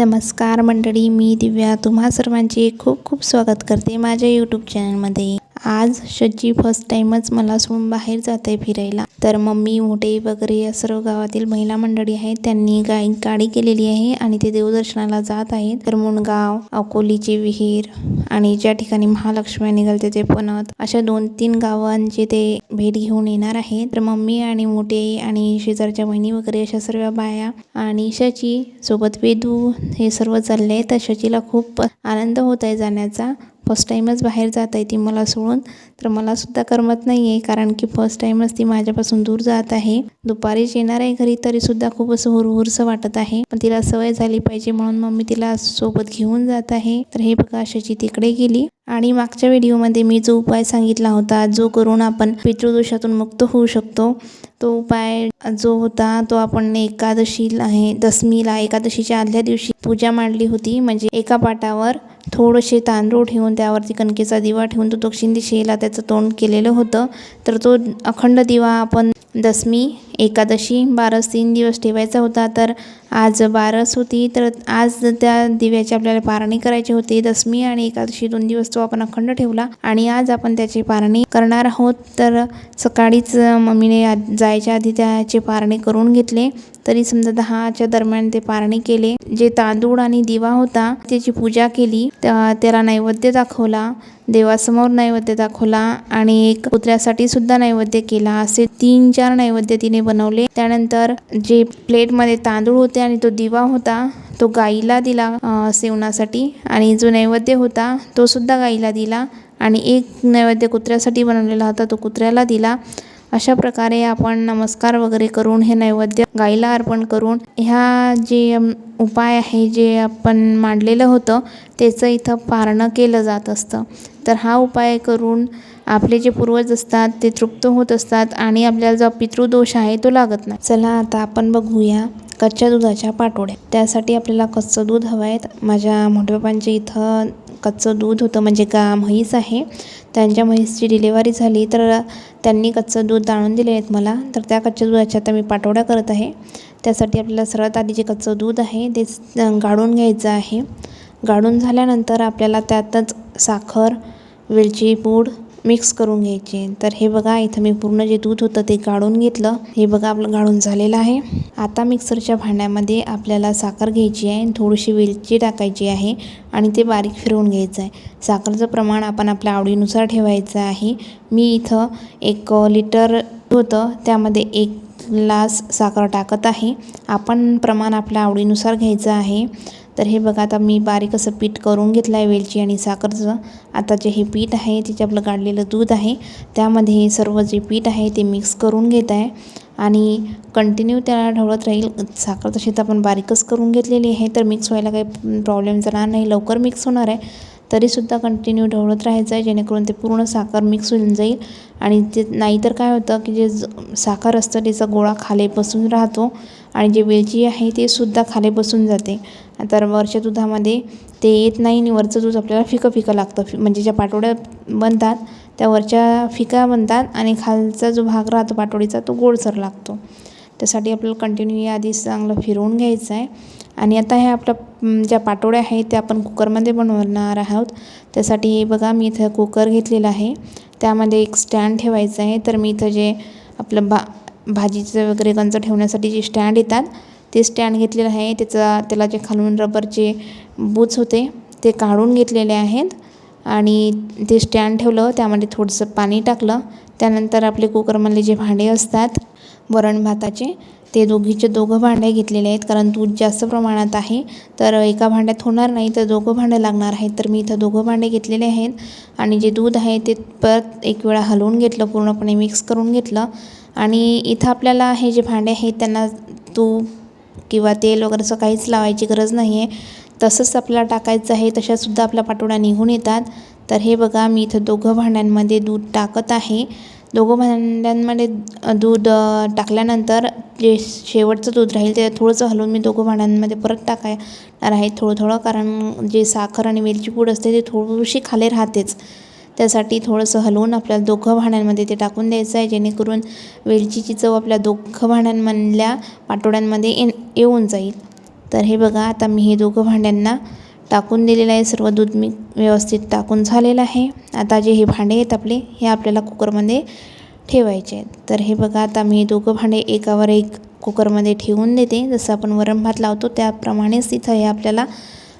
नमस्कार मंडळी मी दिव्या. तुम्हा सर्वांचे खूप खूप स्वागत करते माझ्या यूट्यूब चॅनलमध्ये आज शची फर्स्ट टाईमच मला सोडून बाहेर जात आहे फिरायला. तर मम्मी मोठे वगैरे या सर्व गावातील महिला मंडळी आहेत त्यांनी गाय गाडी केलेली आहे आणि ते देवदर्शनाला जात आहेत. तर मुणगाव अकोलीची विहीर आणि ज्या ठिकाणी महालक्ष्मी निघालते ते पणत अशा दोन तीन गावांचे ते भेट घेऊन येणार आहेत. तर मम्मी आणि मोठे आणि शेजारच्या बहिणी वगैरे अशा सर्व बाया आणि शची सोबत वेदू हे सर्व चालले तर शचीला खूप आनंद होत आहे जाण्याचा. फर्स्ट टाईमच बाहेर जात आहे ती मला सोडून तर मला सुद्धा करमत नाही आहे कारण की फर्स्ट टाईमच ती माझ्यापासून दूर जात आहे. दुपारीच येणार आहे घरी तरी सुद्धा खूप असं हुरहुरसं वाटत आहे. पण तिला सवय झाली पाहिजे म्हणून मग मी तिला सोबत घेऊन जात आहे. तर हे बघा अशाची तिकडे गेली. आणि मागच्या व्हिडिओमध्ये मी जो उपाय सांगितला होता जो करून आपण पितृदोषातून मुक्त होऊ शकतो तो उपाय जो होता तो आपण एकादशीला आहे दसमीला एकादशीच्या आदल्या दिवशी पूजा मांडली होती. म्हणजे एका पाटावर थोडेसे तांदूळ ठेवून त्यावरती कणकेचा दिवा ठेवून तो दक्षिण दिशेला त्याचं तोंड केलेलं होतं. तर तो अखंड दिवा आपण दसमी एकादशी बारस तीन दिवस ठेवायचा होता. तर आज बारस होती. तर आज त्या दिव्याची आपल्याला पारणी करायची होती. दसमी आणि एकादशी दोन दिवस तो आपण अखंड ठेवला आणि आज आपण त्याची पारणी करणार आहोत. तर सकाळीच मम्मीने आ- जायच्या आधी त्याचे पारणे करून घेतले. तरी समजा दहाच्या दरम्यान ते पारणे केले. जे तांदूळ आणि दिवा होता त्याची पूजा केली. त्याला नैवेद्य दाखवला. देवासमोर नैवेद्य दाखवला आणि एक कुत्र्यासाठी सुद्धा नैवेद्य केला. असे तीन चार नैवेद्य तिने बनवले. त्यानंतर जे प्लेटमध्ये तांदूळ होते आणि तो दिवा होता तो गाईला दिला सेवनासाठी. आणि जो नैवेद्य होता तो सुद्धा गाईला दिला. आणि एक नैवेद्य कुत्र्यासाठी बनवलेला होता तो कुत्र्याला दिला. अशा प्रकारे आपण नमस्कार वगैरे करून हे नैवेद्य गाईला अर्पण करून ह्या जे उपाय आहे जे आपण मांडलेलं होतं त्याचं इथं पारणं केलं जात असतं. तर हा उपाय करून आपले जे पूर्वज असतात ते तृप्त होत असतात आणि आपल्याला जो पितृदोष आहे तो लागत नाही. चला आता आपण बघूया कच्च्या दुधाच्या पाटोड्या. त्यासाठी आपल्याला कच्चं दूध हवं आहे माझ्या मोठ्या इथं कच्चं दूध होतं म्हणजे गा म्हैस आहे. त्यांच्या म्हैसची डिलेवरी झाली तर त्यांनी कच्चं दूध आणून दिले आहेत मला. तर त्या कच्च्या दुधाच्या आता मी पाठवडा करत आहे. त्यासाठी आपल्याला सर्वात आधी जे कच्चं दूध आहे ते गाळून घ्यायचं आहे. गाळून झाल्यानंतर आपल्याला त्यातच साखर वेलची पूड मिक्स करून घ्यायचे. तर हे बघा इथं मी पूर्ण जे दूध होतं ते गाळून घेतलं. हे बघा आपलं गाळून झालेलं आहे. आता मिक्सरच्या भांड्यामध्ये आपल्याला साखर घ्यायची आहे थोडीशी वेलची टाकायची आहे आणि ते बारीक फिरवून घ्यायचं आहे. साखरचं प्रमाण आपण आपल्या आवडीनुसार ठेवायचं आहे. मी इथं एक लिटर होतं. त्यामध्ये एक ग्लास साखर टाकत आहे. आपण प्रमाण आपल्या आवडीनुसार घ्यायचं आहे. तर हे बघा आता मी बारीक असं पीठ करून घेतलं आहे वेलची आणि साखरचं. आता जे हे पीठ आहे तिचे आपलं काढलेलं दूध आहे त्यामध्ये हे सर्व जे पीठ आहे ते मिक्स करून घेत आहे आणि कंटिन्यू त्याला ढवळत राहील. साखर तशी तर आपण बारीकच करून घेतलेली आहे तर मिक्स व्हायला काही प्रॉब्लेम जाणार नाही. लवकर मिक्स होणार आहे. तरीसुद्धा कंटिन्यू ढवळत राहायचं आहे जेणेकरून ते पूर्ण साखर मिक्स होऊन जाईल. आणि ते नाहीतर काय होतं की जे साखर असतं त्याचा गोळा खाली बसून राहतो आणि जे वेलची आहे ते सुद्धा खाली बसून जाते. तर वरच्या दुधामध्ये ते येत नाही आणि वरचं दूध आपल्याला फिकं फिकं लागतं. फि म्हणजे ज्या पाटोड्या बनतात त्या वरच्या फिका बनतात आणि खालचा जो भाग राहतो पाटोडीचा तो गोडसर लागतो. त्यासाठी आपल्याला कंटिन्यू या आधी चांगलं फिरवून घ्यायचं आहे. आणि आता हे आपलं ज्या पाटोळ्या आहेत त्या आपण कुकरमध्ये बनवणार आहोत. त्यासाठी बघा मी इथं कुकर घेतलेलं आहे. त्यामध्ये एक स्टँड ठेवायचं आहे. तर मी इथं जे आपलं भा भाजीचं वगैरे गंज ठेवण्यासाठी जे स्टँड येतात ते स्टँड घेतलेलं आहे. त्याचा त्याला जे खालून रबरचे बूच होते ते काढून घेतलेले आहेत. आणि ते स्टँड ठेवलं त्यामध्ये थोडंसं पाणी टाकलं. त्यानंतर आपले कुकरमधले जे भांडे असतात वरण भाताचे ते दोघीचे दोघं भांडे घेतलेले आहेत कारण दूध जास्त प्रमाणात आहे. तर एका भांड्यात होणार नाही तर दोघं भांडं लागणार आहेत. तर मी इथं दोघं भांडे घेतलेले आहेत आणि जे दूध आहे ते परत एक वेळा हलवून घेतलं पूर्णपणे मिक्स करून घेतलं. आणि इथं आपल्याला हे जे भांडे आहेत त्यांना तूप किंवा तेल वगैरे असं काहीच लावायची गरज नाही आहे तसंच आपल्याला टाकायचं आहे तशासुद्धा आपल्या पाठोड्या निघून येतात. तर हे बघा मी इथं दोघं भांड्यांमध्ये दूध टाकत आहे. दोघं भांड्यांमध्ये दूध टाकल्यानंतर जे शेवटचं दूध राहील ते थोडंसं हलवून मी दोघं भांड्यांमध्ये परत टाकणार आहे थोडं थोडं कारण जे साखर आणि वेलची पूड असते ते थोडीशी खाली राहतेच. त्यासाठी थोडंसं हलवून आपल्याला दोघं भांड्यांमध्ये ते टाकून द्यायचं आहे. जेणेकरून वेलचीची चव आपल्या दोघं भांड्यांमधल्या पाटोड्यांमध्ये ये येऊन जाईल. तर हे बघा आता मी हे दोघं भांड्यांना टाकून दिलेलं आहे. सर्व दूध मी व्यवस्थित टाकून झालेलं आहे. आता जे हे भांडे आहेत आपले हे आपल्याला कुकरमध्ये ठेवायचे आहेत. तर हे बघा आता मी दोघं भांडे एकावर एक कुकरमध्ये ठेवून देते. जसं आपण वरण भात लावतो त्याप्रमाणेच तिथं हे आपल्याला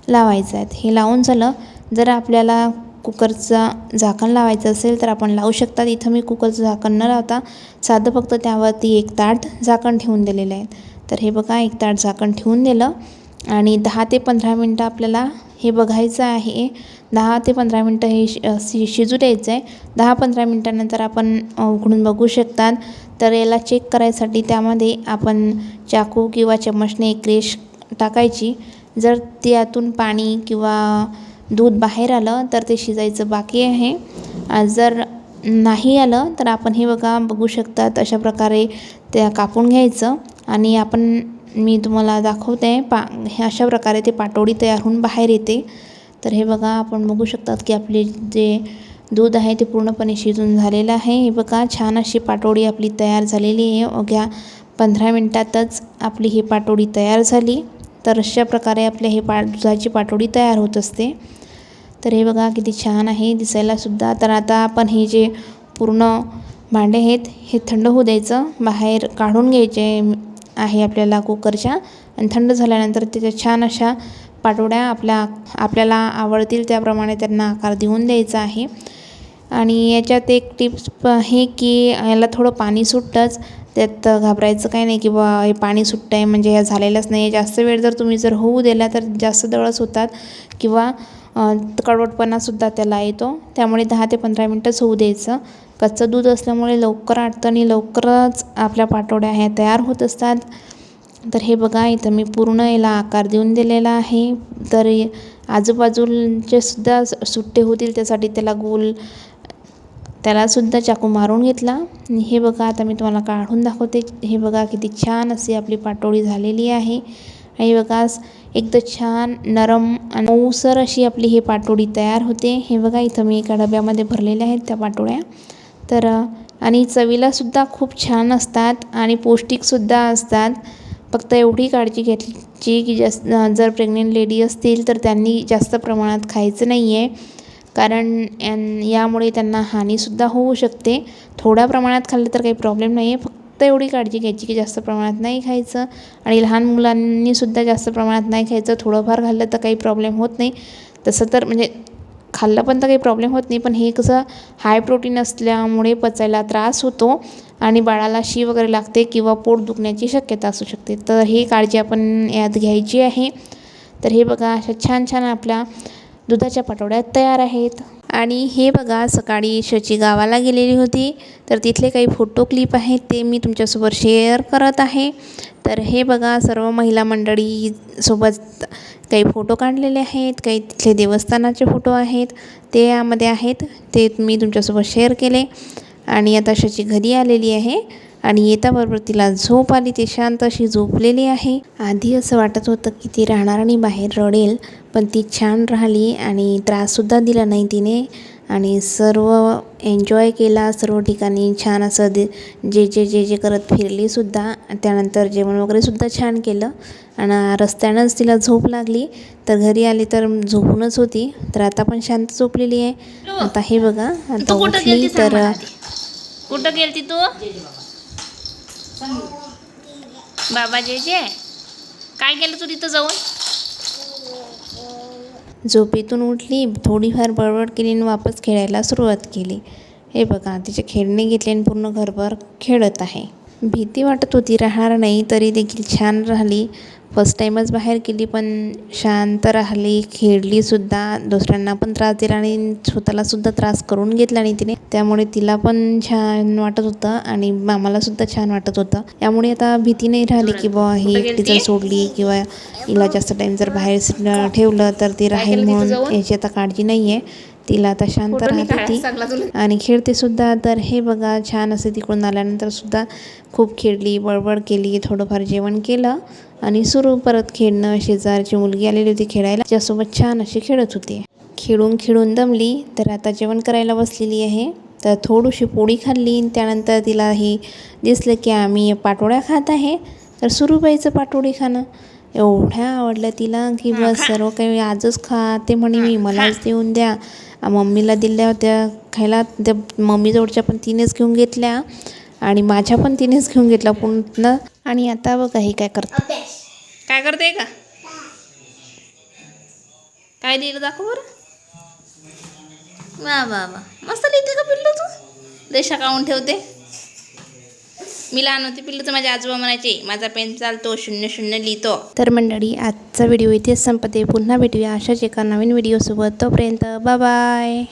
लावायचं आहेत हे लावून झालं जर आपल्याला कुकरचा झाकण लावायचं असेल तर आपण लावू शकतात इथं मी कुकरचं झाकण न लावता साधं फक्त त्यावरती एक ताट झाकण ठेवून दिलेलं आहे. तर हे बघा एक ताट झाकण ठेवून दिलं. आणि दहा ते पंधरा मिनटं आपल्याला हे बघायचं आहे. दहा ते पंधरा मिनटं हे शि शि शिजू द्यायचं आहे दहा पंधरा मिनटानंतर आपण उघडून बघू शकतात. तर याला चेक करायसाठी त्यामध्ये आपण चाकू किंवा चम्मचने एक रेश टाकायची. जर त्यातून पाणी किंवा दूध बाहेर आलं तर ते शिजायचं बाकी आहे. जर नाही आलं तर आपण हे बघा बघू शकतात अशा प्रकारे त्या कापून घ्यायचं. आणि आपण मी तुम्हाला दाखवते. पा हे अशा प्रकारे ते पाटोडी तयार होऊन बाहेर येते. तर हे बघा आपण बघू शकतात की आपले जे दूध आहे ते पूर्णपणे शिजून झालेलं आहे. हे बघा छान अशी पाटोडी आपली तयार झालेली आहे. अवघ्या पंधरा मिनटातच आपली ही पाटोडी तयार झाली. तर अशा प्रकारे आपल्या हे पा दुधाची पाटोडी तयार होत असते. तर हे बघा किती छान आहे. दिसायलासुद्धा तर आता आपण हे जे पूर्ण भांडे आहेत हे थंड होऊ द्यायचं. बाहेर काढून घ्यायचे. आहे आपल्याला कुकरच्या. आणि थंड झाल्यानंतर त्याच्या छान अशा पाटोड्या आपल्या आपल्याला आवडतील त्याप्रमाणे त्यांना आकार देऊन द्यायचा आहे. आणि याच्यात एक टिप्स आहे की याला थोडं पाणी सुटतंच. त्यात घाबरायचं काही नाही की बा हे पाणी सुटतं आहे म्हणजे हे झालेलंच नाही. आहे जास्त वेळ जर तुम्ही जर होऊ दिला तर जास्त दळस होतात किंवा कडवटपणासुद्धा त्याला येतो. त्यामुळे दहा ते पंधरा मिनटंच होऊ द्यायचं. कच्चं दूध असल्यामुळे लवकर आटतं आणि लवकरच आपल्या पाटोड्या ह्या तयार होत असतात. तर हे बघा इथं मी पूर्ण याला आकार देऊन दिलेला आहे. तर आजूबाजूचे सुद्धा सुट्टे होतील त्यासाठी त्याला गोल त्यालासुद्धा चाकू मारून घेतला. हे बघा आता मी तुम्हाला काढून दाखवते. हे बघा किती छान अशी आपली पाटोळी झालेली आहे. आणि बघा एकदम छान नरम आणि मऊसर अशी आपली हे पाटोळी तयार होते. हे बघा इथं मी एका डब्यामध्ये भरलेल्या आहेत त्या पाटोळ्या. तर आणि चवीलासुद्धा खूप छान असतात आणि पौष्टिकसुद्धा असतात. फक्त एवढी काळजी घ्यायची की जास्त जर प्रेग्नेंट लेडी असतील तर त्यांनी जास्त प्रमाणात खायचं नाही आहे कारण यां यामुळे त्यांना हानीसुद्धा होऊ शकते. थोड्या प्रमाणात खाल्लं तर काही प्रॉब्लेम नाही आहे फक्त एवढी काळजी घ्यायची की जास्त प्रमाणात नाही खायचं. आणि लहान मुलांनीसुद्धा जास्त प्रमाणात नाही खायचं. थोडंफार खाल्लं तर काही प्रॉब्लेम होत नाही. तसं तर म्हणजे खाल्लं पण तर काही प्रॉब्लेम होत नाही पण हे कसं हाय प्रोटीन असल्यामुळे पचायला त्रास होतो आणि बाळाला शी वगैरे लागते किंवा पोट दुखण्याची शक्यता असू शकते. तर ही काळजी आपण यात घ्यायची आहे. तर हे बघा अशा छान छान आपल्या दुधाच्या पाटवड्या तयार आहेत. आणि हे बघा सकाळी शची गावाला गेलेली होती. तर तिथले काही फोटो क्लिप आहेत ते मी तुमच्यासोबत शेअर करत आहे. तर हे बघा सर्व महिला मंडळी सोबत काही फोटो काढलेले आहेत काही तिथले देवस्थानाचे फोटो आहेत ते यामध्ये आहेत ते मी तुमच्यासोबत शेअर केले. आणि आता शची घरी आलेली आहे. आणि येताबरोबर तिला झोप आली. ती शांत अशी झोपलेली आहे. आधी असं वाटत होतं की ती राहणार आणि बाहेर रडेल पण ती छान राहिली आणि त्राससुद्धा दिला नाही तिने. आणि सर्व एन्जॉय केला सर्व ठिकाणी छान असं दे जे जे जे जे करत फिरलीसुद्धा. त्यानंतर जेवण वगैरेसुद्धा छान केलं आणि रस्त्यानंच तिला झोप लागली. तर घरी आली तर झोपूनच होती. तर आता पण शांत झोपलेली आहे. आता हे बघा आता उठली तर. कुठं गेलती तू? बाबा जे जे काय केलं तू तिथं जाऊन? झोपेतून उठली थोडीफार बडबड केली आणि वापस खेळायला सुरुवात केली. हे बघा तिचे खेळणे घेतले आणि पूर्ण घरभर खेळत आहे. भीती वाटत होती राहणार नाही तरी देखील छान राहिली. फर्स्ट टाईमच बाहेर गेली पण शांत राहिली खेळलीसुद्धा दुसऱ्यांना पण त्रास दिला आणि स्वतःलासुद्धा त्रास करून घेतला नाही तिने. त्यामुळे तिला पण छान वाटत होतं आणि मामालासुद्धा छान वाटत होतं. त्यामुळे आता भीती नाही राहिली की बुवा ही एकटी जर सोडली किंवा हिला जास्त टाईम जर बाहेर ठेवलं तर ती राहील म्हणून? याची आता काळजी नाही आहे तिला आता शांत राहत होती आणि खेळते सुद्धा. तर हे बघा छान असे तिकडून आल्यानंतर सुद्धा खूप खेळली बडबड केली थोडंफार जेवण केलं आणि सुरू परत खेळणं. शेजारची मुलगी आलेली होती खेळायला. त्याच्यासोबत छान अशी खेळत होती. खेळून खेळून दमली तर आता जेवण करायला बसलेली आहे. तर थोडीशी पोळी खाल्ली आणि त्यानंतर तिला हे दिसलं की आम्ही पाटोळ्या खात आहे. तर सुरूबाईचं पाटोळी खाणं. एवढ्या आवडल्या तिला की बस सर्व काही आजच खा. ते म्हणे मी मलाच देऊन द्या. मम्मीला दिल्या होत्या खायला. त्या मम्मीजवळच्या पण तिनेच घेऊन घेतल्या आणि माझ्या पण तिनेच घेऊन घेतल्या पुन्हा आणि आता बघा हे काय करते. काय करते का? काय दिलं दाखव बरं. वा वा वा. मस्त लिहिते का पिल्लू तू? रेषा काढून ठेवते. मी लहान होते पिल्लू तर माझ्या आजोबा म्हणायचे माझा पेन चालतो शून्य शून्य लिहितो. तर मंडळी आजचा व्हिडिओ इथेच संपते पुन्हा भेटूया अशाच एका नवीन व्हिडिओसोबत. तोपर्यंत बाय